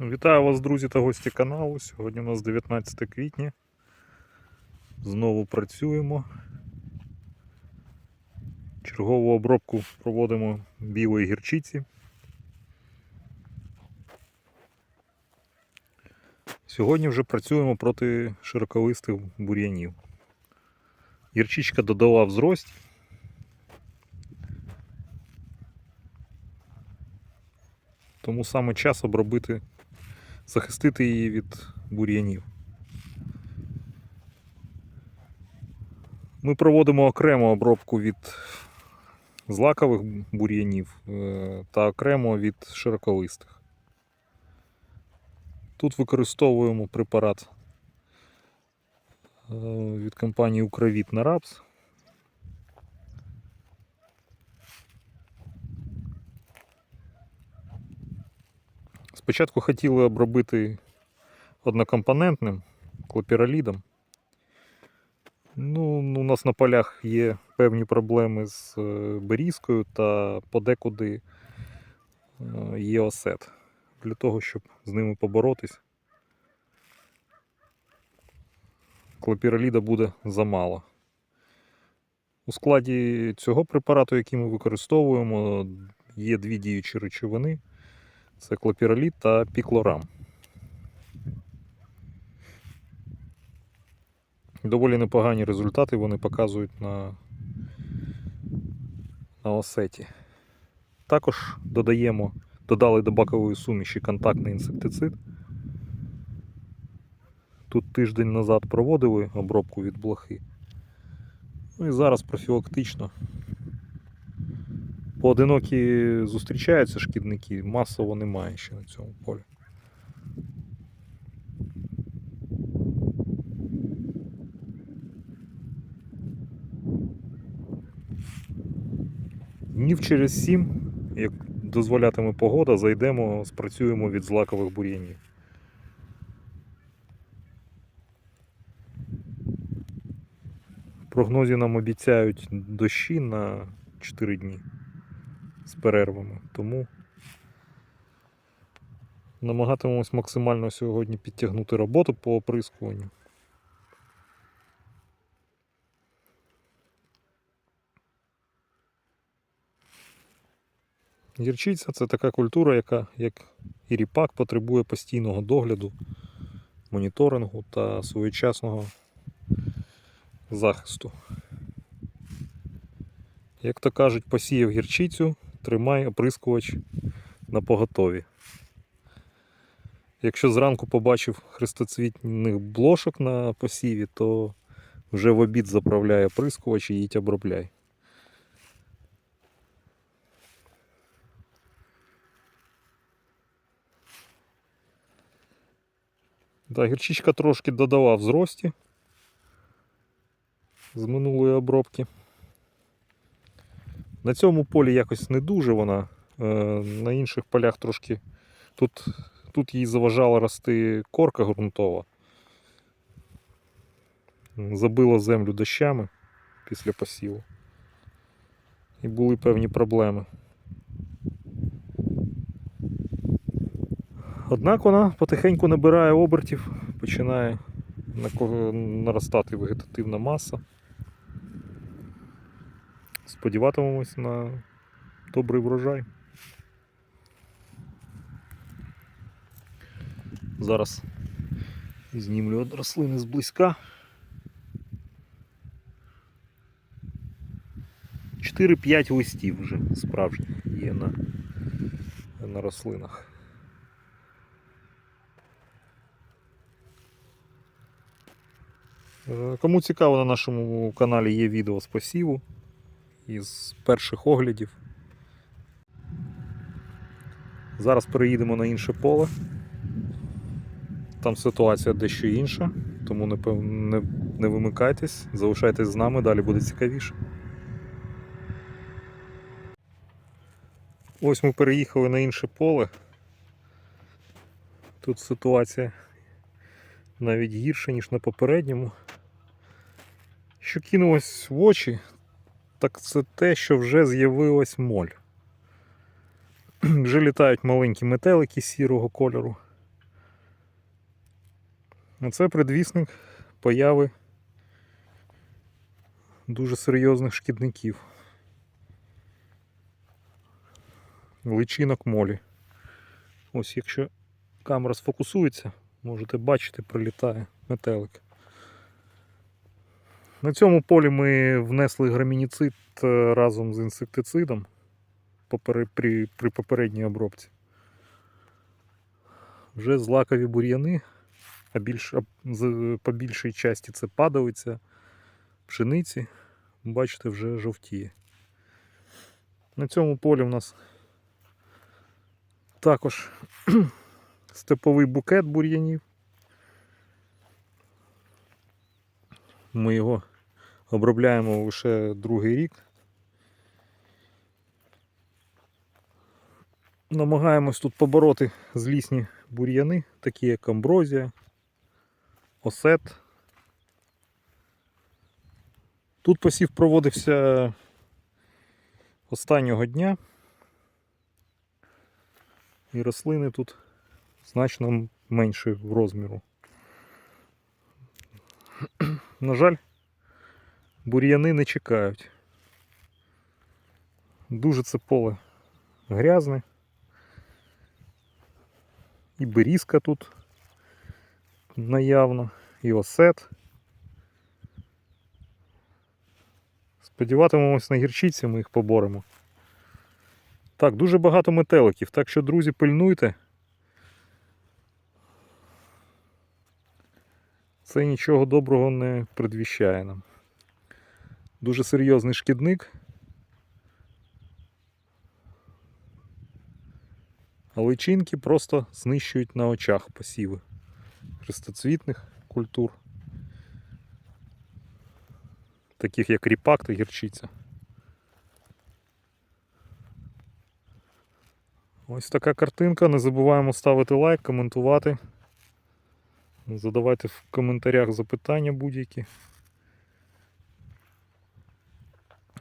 Вітаю вас, друзі та гості каналу. Сьогодні у нас 19 квітня. Знову працюємо. Чергову обробку проводимо білої гірчиці. Сьогодні вже працюємо проти широколистих бур'янів. Гірчичка додала в зрості. Тому саме час обробити захистити її від бур'янів. Ми проводимо окремо обробку від злакових бур'янів е, та окремо від широколистих. Тут використовуємо препарат е, від компанії Укравіт на рапс. Спочатку хотіли обробити однокомпонентним клопіролідом. Ну, у нас на полях є певні проблеми з е, берізкою та подекуди е, є осет. Для того, щоб з ними поборотись, клопіроліда буде замало. У складі цього препарату, який ми використовуємо, є дві діючі речовини. Це клопіроліт та піклорам. Доволі непогані результати вони показують на, на осеті. Також додаємо, додали до бакової суміші контактний інсектицид. Тут тиждень назад проводили обробку від блохи. Ну і зараз профілактично Поодинокі зустрічаються шкідники, масово немає ще на цьому полі. Днів через сім, як дозволятиме погода, зайдемо, спрацюємо від злакових бур'янів. В прогнозі нам обіцяють дощі на 4 дні з перервами. Тому намагатимемось максимально сьогодні підтягнути роботу по оприскуванню. Гірчиця це така культура, яка, як і ріпак, потребує постійного догляду, моніторингу та своєчасного захисту. Як то кажуть, посіяв гірчицю, тримай оприскувач на поготові. Якщо зранку побачив хрестоцвітних блошок на посіві, то вже в обід заправляй оприскувач і їдь обробляй. Да, гірчичка трошки додала в зрості з минулої обробки. На цьому полі якось не дуже вона. е, На інших полях трошки тут, тут їй заважала рости корка ґрунтова. Забила землю дощами після посіву. І були певні проблеми. Однак вона потихеньку набирає обертів, починає наростати вегетативна маса. Сподіватимемось на добрий врожай. Зараз знімлю від рослини зблизька. 4-5 листів вже справжніх є на, на рослинах. Е, Кому цікаво, на нашому каналі є відео з посіву із перших оглядів. Зараз переїдемо на інше поле. Там ситуація дещо інша, тому не, не, не вимикайтесь, залишайтесь з нами, далі буде цікавіше. Ось ми переїхали на інше поле. Тут ситуація навіть гірша, ніж на попередньому. Що кинулось в очі, так це те, що вже з'явилась моль. Вже літають маленькі метелики сірого кольору. А це предвісник появи дуже серйозних шкідників. Личинок молі. Ось якщо камера сфокусується, можете бачити, прилітає метелик. На цьому полі ми внесли грамініцид е, разом з інсектицидом при, при попередній обробці. Вже злакові бур'яни, а більш, по більшій часті це падалиця, пшениці, бачите, вже жовтіє. На цьому полі у нас також степовий букет бур'янів. Ми його обробляємо лише другий рік. Намагаємось тут побороти злісні бур'яни, такі як амброзія, осет. Тут посів проводився останнього дня. І рослини тут значно менші в розміру. На жаль, бур'яни не чекають. Дуже це поле грязне. І берізка тут наявно, і осет. Сподіватимемось на гірчиці, ми їх поборемо. Так, дуже багато метеликів, так що, друзі, пильнуйте. Це нічого доброго не предвіщає нам. Дуже серйозний шкідник. А личинки просто знищують на очах посіви хрестоцвітних культур, таких як ріпак та гірчиця. Ось така картинка. Не забуваємо ставити лайк, коментувати. Задавайте в коментарях запитання будь-які.